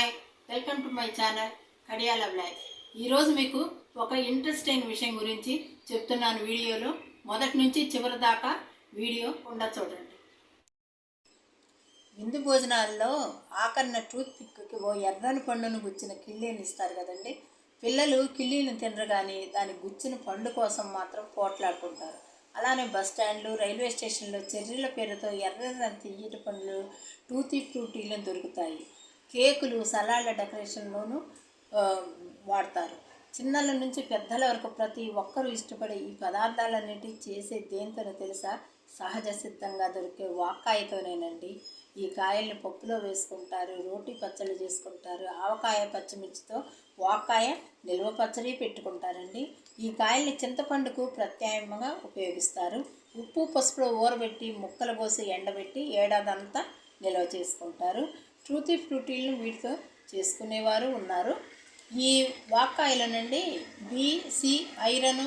Hi welcome to my channel Kadiyala blog ఈరోజు మీకు ఒక ఇంట్రెస్టింగ్ విషయం గురించి చెప్తున్నాను వీడియోలో. మొదటి నుంచి చివరి దాకా వీడియో ఉండ చూడండి. విందు భోజనాల్లో ఆకన్న టూత్ పిక్కి ఓ ఎర్రని పండును గుచ్చిన కిళ్ళీని ఇస్తారు కదండి. పిల్లలు కిల్లీని తినరు కానీ దాని గుచ్చిన పండు కోసం మాత్రం పోట్లాడుకుంటారు. అలానే బస్ స్టాండ్లు రైల్వే స్టేషన్లో చెర్రీల పేరుతో ఎర్రని తీయటి పండ్లు టూతీ ఫ్రూటీలు దొరుకుతాయి. కేకులు సలాడ్ల డెకరేషన్లోనూ వాడతారు. చిన్నల నుంచి పెద్దల వరకు ప్రతి ఒక్కరూ ఇష్టపడే ఈ పదార్థాలన్నిటి చేసే దేంతోనో తెలుసా? సహజ సిద్ధంగా దొరికే వాక్కాయతోనేనండి. ఈ కాయల్ని పప్పులో వేసుకుంటారు రోటి పచ్చడి చేసుకుంటారు ఆవకాయ పచ్చిమిర్చితో వాకాయ నిల్వ పచ్చడి పెట్టుకుంటారండి. ఈ కాయల్ని చింతపండుకు ప్రత్యామ్నాయంగా ఉపయోగిస్తారు. ఉప్పు పసుపులో ఊరబెట్టి ముక్కలు కోసి ఎండబెట్టి ఏడాదంతా నిల్వ చేసుకుంటారు. ట్రూతి ఫ్రూటీలను వీటితో చేసుకునేవారు ఉన్నారు. ఈ వాక్కాయలనండి బి సి ఐరన్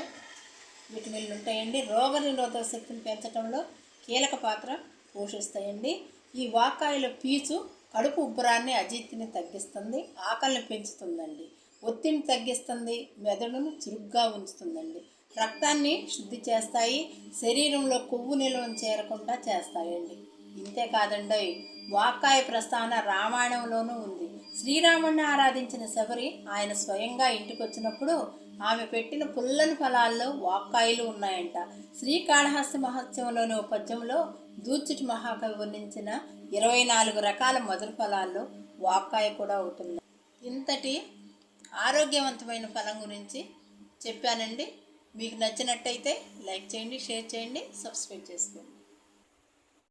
విటమిన్లు ఉంటాయండి. రోగ నిరోధక శక్తిని పెంచడంలో కీలక పాత్ర పోషిస్తాయండి. ఈ వాకాయల పీచు కడుపు ఉబ్బరాన్ని అజీర్తిని తగ్గిస్తుంది ఆకలిని పెంచుతుందండి. ఒత్తిడిని తగ్గిస్తుంది మెదడును చురుగ్గా ఉంచుతుందండి. రక్తాన్ని శుద్ధి చేస్తాయి శరీరంలో కొవ్వు నిల్వను చేరకుండా చేస్తాయండి. ఇంతే కాదండి వాక్కాయ ప్రస్థాన రామాయణంలోనూ ఉంది. శ్రీరాముణ్ణి ఆరాధించిన శబరి ఆయన స్వయంగా ఇంటికొచ్చినప్పుడు ఆమె పెట్టిన పుల్లని ఫలాల్లో వాక్కాయలు ఉన్నాయంట. శ్రీకాళహస్తి మహత్యంలోని పద్యంలో దూచుటి మహాకవి వర్ణించిన ఇరవై నాలుగు రకాల మొదటి ఫలాల్లో వాక్కాయ కూడా ఉంటుంది ఇంతటి ఆరోగ్యవంతమైన ఫలం గురించి చెప్పానండి. మీకు నచ్చినట్టయితే లైక్ చేయండి షేర్ చేయండి సబ్స్క్రైబ్ చేసుకోండి.